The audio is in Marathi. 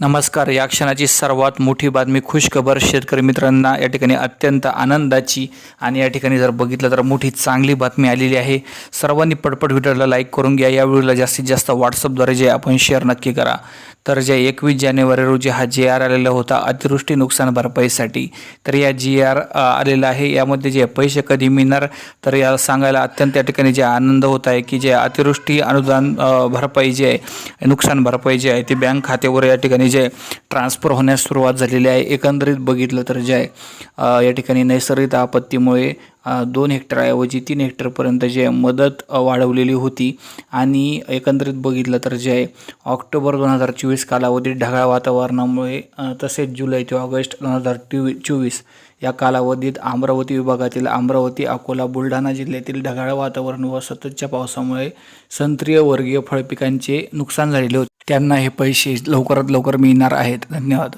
नमस्कार. या क्षणाची सर्वात मोठी बातमी खुशखबर शेतकरी मित्रांना या ठिकाणी अत्यंत आनंदाची आणि या ठिकाणी जर बघितलं तर मोठी चांगली बातमी आलेली आहे. सर्वांनी पटपट व्हिडिओला लाईक करून घ्या. या व्हिडिओला जास्तीत जास्त व्हॉट्सअपद्वारे जे आपण शेअर नक्की करा. तर जे एकवीस जानेवारी रोजी हा जी आर आलेला होता अतिवृष्टी नुकसान भरपाईसाठी. तर या जी आर आलेला आहे. यामध्ये जे पैसे कधी मिळणार तर या सांगायला अत्यंत या ठिकाणी जे आनंद होत आहे की जे अतिवृष्टी अनुदान भरपाई जे आहे नुकसान भरपाई जे आहे ती बँक खात्यावर या ठिकाणी जे ट्रान्सफर होण्यास सुरुवात झालेली आहे. एकंदरीत बघितलं तर जे आहे या ठिकाणी नैसर्गिक आपत्तीमुळे दोन हेक्टरऐवजी तीन हेक्टरपर्यंत जे मदत वाढवलेली होती. आणि एकंदरीत बघितलं तर जे आहे ऑक्टोबर दोन हजार चोवीस कालावधीत ढगाळ वातावरणामुळे तसेच जुलै ते ऑगस्ट दोन हजार टिवी चोवीस या कालावधीत अमरावती विभागातील अमरावती अकोला बुलढाणा जिल्ह्यातील ढगाळ वातावरण व सततच्या पावसामुळे संत्रीय वर्गीय फळपिकांचे नुकसान झालेले होते. त्यांना हे पैसे लवकरात लवकर मिळणार आहेत. धन्यवाद.